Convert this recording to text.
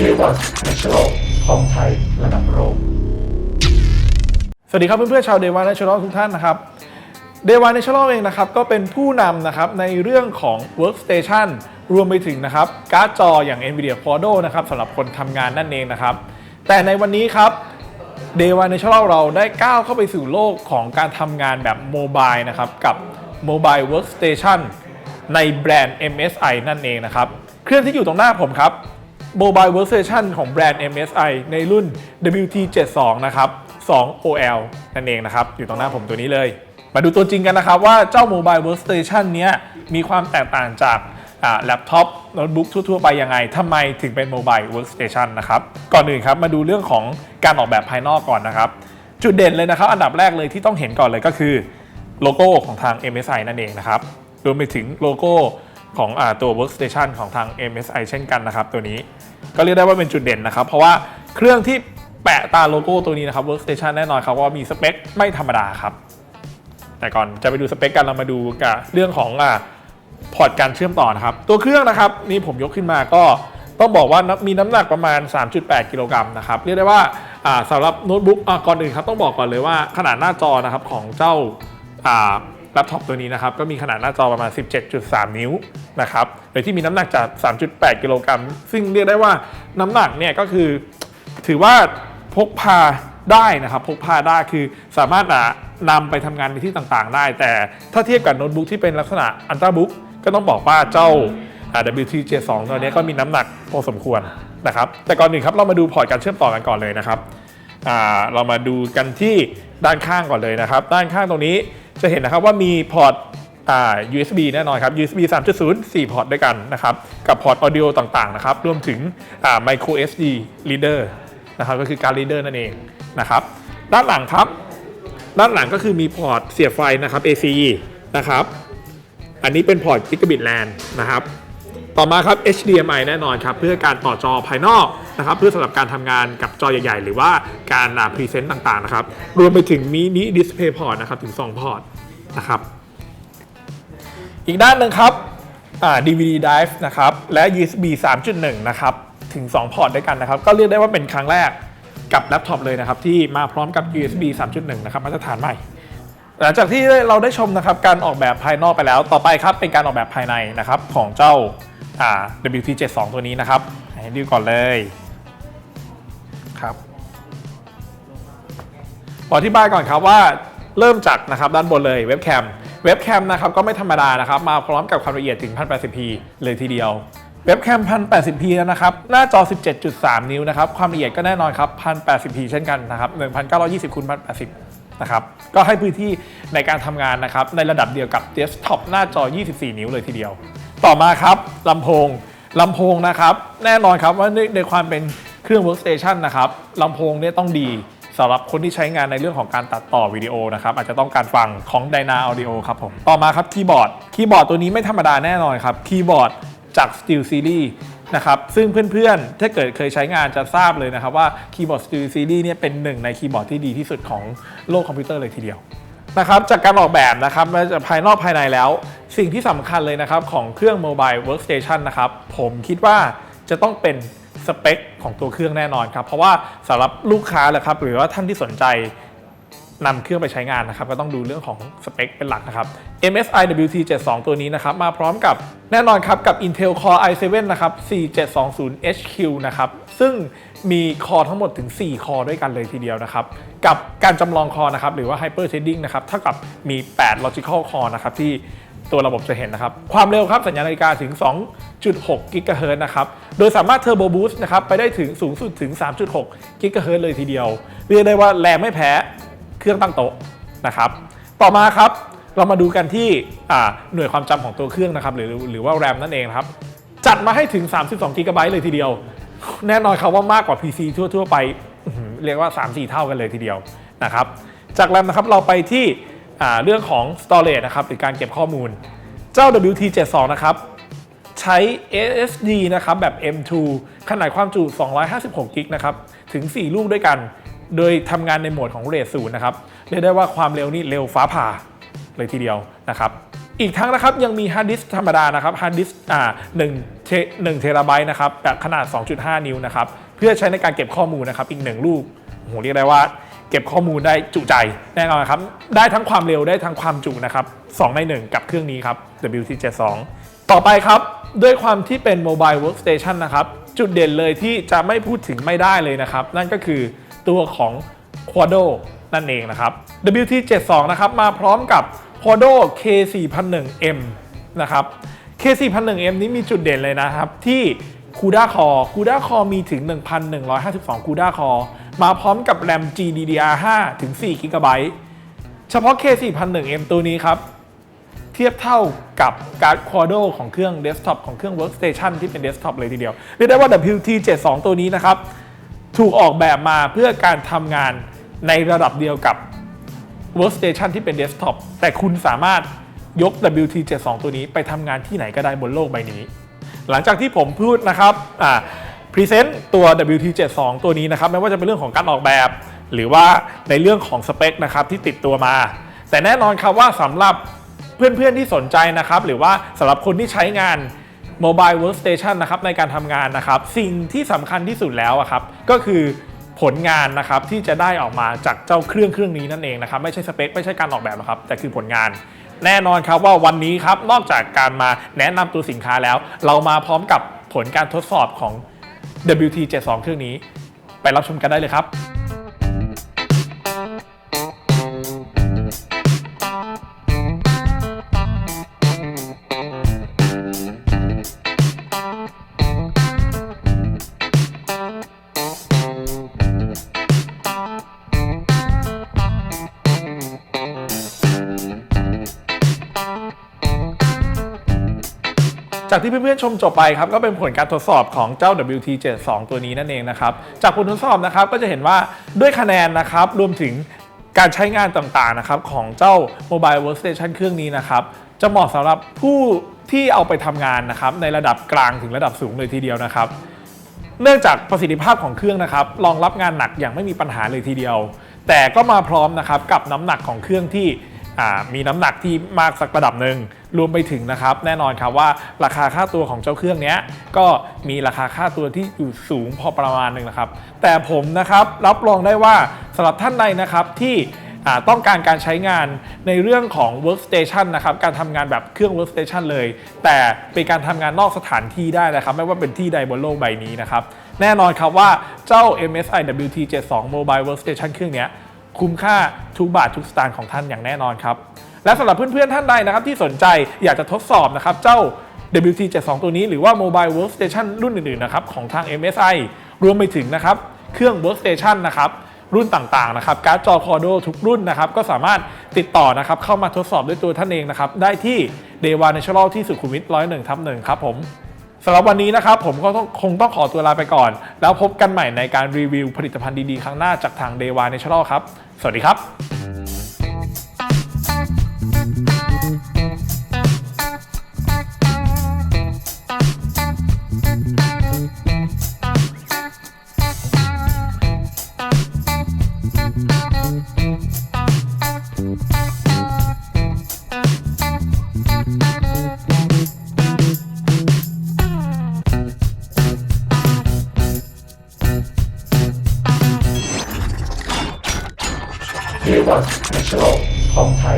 Day One National คอมไทยระดับโลกสวัสดีครับเพื่อนๆชาว Day One National ทุกท่านนะครับ Day One National เองนะครับก็เป็นผู้นำนะครับในเรื่องของ Workstation รวมไปถึงนะครับการ์ดจออย่าง NVIDIA Quadro นะครับสำหรับคนทำงานนั่นเองนะครับ แต่ในวันนี้ครับ Day One National เราได้ก้าวเข้าไปสู่โลกของการทำงานแบบโมบายนะครับกับ Mobile Workstation ในแบรนด์ MSI นั่นเองนะครับ เครื่องที่อยู่ตรงหน้าผมครับ Mobile Workstation ของแบรนด์ MSI ในรุ่น WT72 นะครับ 2OL นั่นเองนะครับ อยู่ตรงหน้าผมตัวนี้เลย มาดูตัวจริงกันนะครับว่าเจ้า Mobile Workstation เนี้ยมีความแตกต่างจากแล็ปท็อปโน้ตบุ๊กทั่วๆ ไปยังไงทำไมถึงเป็น Mobile Workstation นะครับ ก่อนอื่นครับมาดูเรื่องของการออกแบบภายนอกก่อนนะครับ จุดเด่นเลยนะครับ อันดับแรกเลยที่ต้องเห็นก่อนเลยก็คือโลโก้ของทาง MSI นั่นเองนะครับรวมไปถึงโลโก้ ของอตัว Workstation ของทาง MSI เช่นกันนะครับตัวนี้ก็เรียกได้ว่าเป็นจุดเด่นนะครับ เพราะว่าเครื่องที่แปะตาโลโก้ตัวนี้นะครับ Workstation แน่นอนครับว่ามีสเปคไม่ธรรมดาครับ แต่ก่อนจะไปดูสเปคกันเรามาดูกับเรื่องของอ่าพอร์ตการเชื่อมต่อนะครับ ตัวเครื่องนะครับนี่ผมยกขึ้นมาก็ต้องบอกว่ามีน้ำหนักประมาณ 3.8 กิโลกรัมนะครับ เรียกได้ว่าอ่าสำหรับโน้ตบุ๊กก่อนอื่นครับต้องบอกก่อนเลยว่าขนาดหน้าจอนะครับของเจ้า แล็ปท็อปตัวนี้นะครับก็มีขนาดหน้าจอประมาณ 17.3 นิ้วนะครับโดยที่มีน้ำหนักจาก 3.8 กิโลกรัมซึ่งเรียกได้ว่าน้ำหนักเนี่ยก็คือ ถือว่าพกพาได้นะครับพกพาได้คือสามารถนำไปทำงานในที่ต่างๆ ได้ แต่ถ้าเทียบกับโน้ตบุ๊กที่เป็นลักษณะอันตราบุ๊กก็ต้องบอกว่าเจ้า WT72 ตัวนี้ก็มีน้ำหนักพอสมควรนะครับแต่ก่อนหนึ่งครับเรามาดูพอร์ตการเชื่อมต่อกันก่อนเลยนะครับเรามาดูกันที่ด้านข้างก่อนเลยนะครับ ด้านข้างตรงนี้ จะเห็นนะครับว่ามีพอร์ต USB แน่นอนครับ USB 3.0 4 พอร์ตด้วยกันนะครับ กับพอร์ต audio ต่างๆนะครับ รวมถึง micro SD reader นะครับ ก็คือการ reader นั่นเองนะครับ ด้านหลังครับ ด้านหลังก็คือมีพอร์ตเสียบไฟนะครับ AC นะครับ อันนี้เป็นพอร์ต Gigabit LAN นะครับ ต่อมาครับ HDMI แน่นอนครับ เพื่อการต่อจอภายนอกนะครับ เพื่อสำหรับการทำงานกับจอใหญ่ ๆ หรือว่าการพรีเซนต์ต่างๆนะครับ รวมไปถึงมินิดิสเพย์พอร์ตนะครับ ถึง 2 พอร์ต นะครับ อีกด้านหนึ่งครับ DVD drive นะครับ และ USB 3.1 นะครับ ถึง 2 พอร์ตด้วยกันนะครับ ก็เรียกได้ว่าเป็นครั้งแรกกับแล็ปท็อปเลยนะครับ ที่มาพร้อมกับ USB 3.1 นะครับ มาตรฐานใหม่ หลังจากที่เราได้ชมนะครับ การออกแบบภายนอกไปแล้ว ต่อไปครับ เป็นการออกแบบภายในนะครับ ของเจ้าอ่า WT72 ตัวนี้นะครับ ให้ดูก่อนเลยครับขออธิบายก่อนครับว่า เริ่มจากนะครับด้านบนเลยเว็บแคมเว็บแคมนะครับก็ไม่ธรรมดานะครับมาพร้อมกับความละเอียดถึง 1080p เลยทีเดียวเว็บแคม 1080p แล้วนะครับ หน้าจอ 17.3 นิ้วนะครับ ความละเอียดก็แน่นอนครับ 1080p เช่นกันนะครับ 1920คูณ1080นะครับ ก็ให้พื้นที่ในการทำงานนะครับ ในระดับเดียวกับเดสก์ท็อปหน้าจอ 24 นิ้วเลยทีเดียว ต่อมาครับลำโพงลำโพงนะครับ แน่นอนครับว่าในความเป็นเครื่อง workstation นะครับลำโพงเนี่ยต้องดี สำหรับคนที่ใช้งานในเรื่องของการตัดต่อวิดีโอนะครับอาจจะต้องการฟังของ Dyna Audio ครับผมต่อมาครับคีย์บอร์ดคีย์บอร์ดตัวนี้ไม่ธรรมดาแน่นอนครับคีย์บอร์ดจาก Steel Series นะครับซึ่งเพื่อนๆ ถ้าเกิดเคยใช้งานจะทราบเลยนะครับว่าคีย์บอร์ด Steel Series เนี่ยเป็นหนึ่งในคีย์บอร์ดที่ดีที่สุดของโลกคอมพิวเตอร์เลยทีเดียวนะครับจากการออกแบบนะครับมาจากภายนอกภายในแล้ว สิ่งที่สำคัญเลยนะครับของเครื่อง Mobile Workstation นะครับผมคิดว่าจะต้องเป็น สเปคของตัวเครื่องแน่นอนครับ เพราะว่าสำหรับลูกค้าแหละครับ หรือว่าท่านที่สนใจนำเครื่องไปใช้งานนะครับ ก็ต้องดูเรื่องของสเปคเป็นหลักนะครับ MSI WT72 ตัวนี้นะครับ มาพร้อมกับแน่นอนครับ กับ Intel Core i7 นะครับ 4720HQ นะครับ ซึ่งมีคอทั้งหมดถึง 4 คอด้วยกันเลยทีเดียวนะครับ กับการจำลองคอนะครับ หรือว่า Hyper Threading นะครับเท่ากับมี 8 Logical Core นะครับที่ ตัวระบบจะเห็นนะครับ ความเร็วครับสัญญาณนาฬิกาถึง 2.6กิกะเฮิรตซ์นะครับ โดยสามารถ Turbo Boost นะครับไปได้ถึงสูงสุดถึง 3.6กิกะเฮิรตซ์เลยทีเดียว เรียกได้ว่าแรงไม่แพ้เครื่องตั้งโต๊ะนะครับ ต่อมาครับเรามาดูกันที่หน่วยความจำของตัวเครื่องนะครับ หรือหรือว่า RAM นั่นเองครับ จัดมาให้ถึง 32กิกะไบต์เลยทีเดียว แน่นอนครับว่ามากกว่า PC ทั่ว ๆ ไป เรียกว่า 3-4 เท่ากันเลยทีเดียวนะครับ จากแรมนะครับเราไปที่ เรื่องของ storage นะครับหรือการเก็บข้อมูล เจ้า WT72 นะครับใช้ SSD นะครับแบบ M2 ขนาดความจุ 256 กิกนะครับถึง 4 ลูกด้วยกัน โดยทำงานในโหมดของเรทศูนย์นะครับเรียกได้ว่าความเร็วนี่เร็วฟ้าผ่าเลยทีเดียวนะครับอีกทั้งนะครับยังมีฮาร์ดดิสธรรมดานะครับฮาร์ดดิสอ่าหนึ่งเทหนึ่งเทราไบต์นะครับแบบขนาด 2.5 นิ้วนะครับเพื่อใช้ในการเก็บข้อมูลนะครับอีกหนึ่งลูกโหเรียกได้ว่า เก็บข้อมูลได้จุใจแน่นอนครับได้ทั้งความเร็วได้ทั้งความจุนะครับ2ใน 1 กับเครื่องนี้ครับ WT72 ต่อไปครับด้วยความที่เป็น Mobile Workstation นะครับจุดเด่นเลยที่จะไม่พูดถึงไม่ได้เลยนะครับ นั่นก็คือตัวของ Quado นั่นเองนะครับ WT72 นะครับมาพร้อมกับ Quado K4001M นะครับ K4001M นี้มีจุดเด่นเลยนะครับที่ CUDA Core CUDA Core มีถึง 1,152 CUDA Core มาพร้อมกับ RAM GDDR5 ถึง4 GB เฉพาะ K4001M ตัวนี้ครับ เทียบเท่ากับการ์ด Quado ของเครื่อง Desktop ของเครื่อง Workstation ที่เป็น Desktop เลยทีเดียว เรียกได้ว่า WT72 ตัวนี้นะครับ ถูกออกแบบมาเพื่อการทำงานในระดับเดียวกับ Workstation ที่เป็น Desktop แต่คุณสามารถยก WT72 ตัวนี้ไปทำงานที่ไหนก็ได้บนโลกใบนี้ หลังจากที่ผมพูดนะครับอ่า พรีเซนต์ตัว WT72 ตัวนี้นะครับไม่ว่าจะเป็นเรื่องของการออกแบบ หรือว่าในเรื่องของสเปคนะครับที่ติดตัวมา แต่แน่นอนครับว่าสำหรับเพื่อนๆที่สนใจนะครับหรือว่าสำหรับคนที่ใช้งาน Mobile Workstation นะครับในการทำงานนะครับสิ่งที่สำคัญที่สุดแล้วครับก็คือผลงานนะครับที่จะได้ออกมาจากเจ้าเครื่องเครื่องนี้นั่นเองนะครับไม่ใช่สเปคไม่ใช่การออกแบบนะครับแต่คือผลงาน แน่นอนครับว่าวันนี้ครับนอกจากการมาแนะนำตัวสินค้าแล้ว เรามาพร้อมกับผลการทดสอบของ WT72 เครื่องนี้ ไปรับชมกันได้เลยครับ ที่เพื่อนๆชมจบไปครับก็เป็นผลการทดสอบของเจ้า WT72 ตัวนี้นั่นเองนะครับจากผลทดสอบนะครับก็จะเห็นว่าด้วยคะแนนนะครับรวมถึงการใช้งานต่างๆนะครับของเจ้า Mobile Workstation เครื่องนี้นะครับจะเหมาะสำหรับผู้ที่เอาไปทำงานนะครับในระดับกลางถึงระดับสูงเลยทีเดียวนะครับ เนื่องจากประสิทธิภาพของเครื่องนะครับรองรับงานหนักอย่างไม่มีปัญหาเลยทีเดียว แต่ก็มาพร้อมนะครับกับน้ำหนักของเครื่องที่ มีน้ำหนักที่มากสักระดับหนึ่งรวมไปถึงนะครับ แน่นอนครับว่าราคาค่าตัวของเจ้าเครื่องนี้ก็มีราคาค่าตัวที่อยู่สูงพอประมาณหนึ่งนะครับ แต่ผมนะครับรับรองได้ว่าสำหรับท่านใดนะครับที่ต้องการการใช้งานในเรื่องของ workstation นะครับ การทำงานแบบเครื่อง workstation เลย แต่เป็นการทำงานนอกสถานที่ได้นะครับ ไม่ว่าเป็นที่ใดบนโลกใบนี้นะครับ แน่นอนครับว่าเจ้า MSI WT72 Mobile Workstation เครื่องนี้ คุ้มค่าทุกบาททุกสตางค์ของท่านอย่างแน่นอนครับ และสำหรับเพื่อนๆท่านใดนะครับที่สนใจอยากจะทดสอบนะครับเจ้า WT72 ตัวนี้หรือว่า Mobile Workstation รุ่นอื่นๆนะครับของทาง MSI รวมไปถึงนะครับเครื่อง Workstation นะครับรุ่นต่างๆนะครับการ์ดจอคอร์โดทุกรุ่นนะครับก็สามารถติดต่อนะครับเข้ามาทดสอบด้วยตัวท่านเองนะครับได้ที่ d a y one Natural ที่สุขุมวิท101ทับหนึ่งครับผมสำหรับวันนี้นะครับผมก็ต้องคงต้องขอตัวลาไปก่อน แล้วพบกันใหม่ในการรีวิวผลิตภัณฑ์ดีๆ ครั้งหน้าจากทาง d a y one Natural ครับ สวัสดีครับ เดวั